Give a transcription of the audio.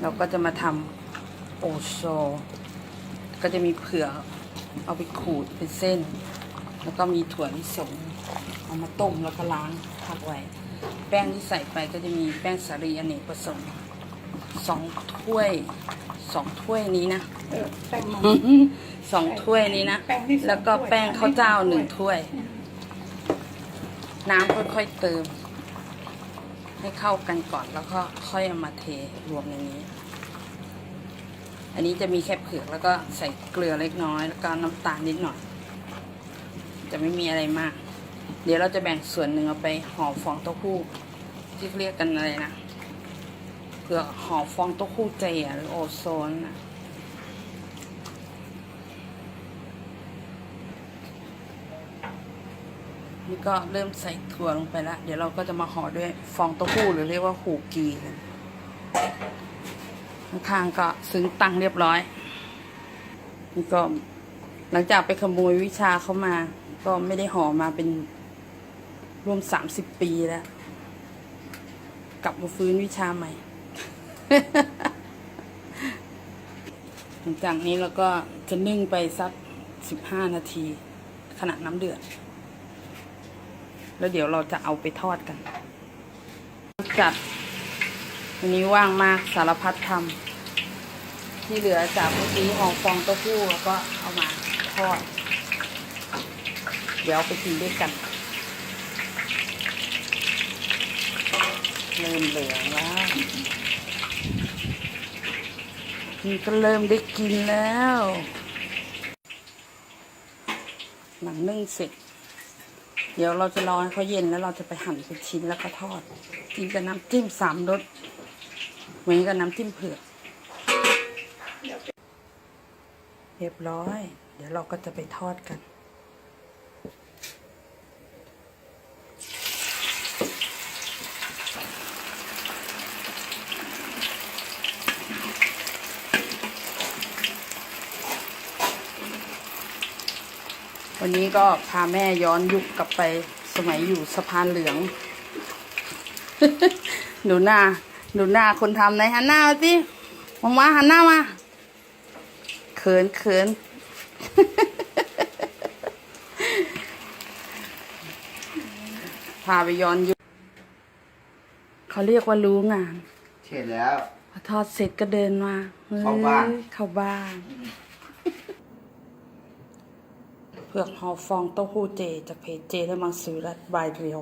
เราก็จะมาทำโอโซ ก็จะมีเผือกเอาไปขูดเป็นเส้น แล้วก็มีถั่วลิสงเอามาต้มแล้วก็ล้างพักไว้ แป้งที่ใส่ไปก็จะมีแป้งสาลีอเนกประสงค์สองถ้วยสองถ้วยนี้นะเออแป้งมันสองถ้วยนี้นะแป้งที่สองแล้วก็ถ้วยแป้งข้าวเจ้าอันนี้หนึ่งสองถ้ถ้ววยยน้ำค่อยๆเติม ให้เข้ากันก่อนแล้วก็ค่อยเอามาเทรวมในนี้ อันนี้จะมีแค่เผือกแล้วก็ใส่เกลือเล็กน้อย แล้วก็น้ำตาลนิดหน่อย จะไม่มีอะไรมาก เดี๋ยวเราจะแบ่งส่วนหนึ่งเอาไปห่อฟองเต้าหู้ที่เรียกกันอะไรนะเผือกห่อฟองเต้าหู้เจอะหรือโอโซนนะ นี่ก็เริ่มใส่ถั่วลงไปแล้วเดี๋ยวเราก็จะมาห่อด้วยฟองเต้าหู้หรือเรียกว่าหูกีกันข้างๆก็ซึ้งตังเรียบร้อยนี่ก็หลังจากไปขโมยวิชาเขามา ก็ไม่ได้ห่อมาเป็นรวมสามสิบปีแล้ว กลับมาฟื้นวิชาใหม่หลังจากนี้เราก็จะนึ่งไปสักสิบห้านาที ขณะน้ำเดือด แล้วเดี๋ยวเราจะเอาไปทอดกัน จัดวันนี้ว่างมากสารพัดทำที่เหลือจากเมื่อกี้ห่อฟองเต้าหู้แล้วก็เอามาทอด เดี๋ยวไปกินด้วยกัน เริ่มเหลืองแล้วนี่ก็เริ่มได้กินแล้ว หนังนึ่งเสร็จ เดี๋ยวเราจะรอให้เขาเย็นแล้วเราจะไปหั่นเป็นชิ้นแล้วก็ทอดกินกับน้ำจิ้มสามรสเหมือนกับน้ำจิ้มเผือกเรียบร้อย เดี๋ยวเราก็จะไปทอดกัน วันนี้ก็พาแม่ย้อนยุคกลับไปสมัยอยู่สะพานเหลืองดูหน้าดูหน้าคนทำไหนหันหน้ามาสิมามาหันหน้ามา เขินเขิน พาไปย้อนยุคเขาเรียกว่ารู้งาน เสร็จแล้ว พอทอดเสร็จก็เดินมาเข้าบ้านฮ้ยเข้าบ้าน เผือกหอฟองเต้าหู้เจ จากเพจเจและมังสือรัตบายเรียว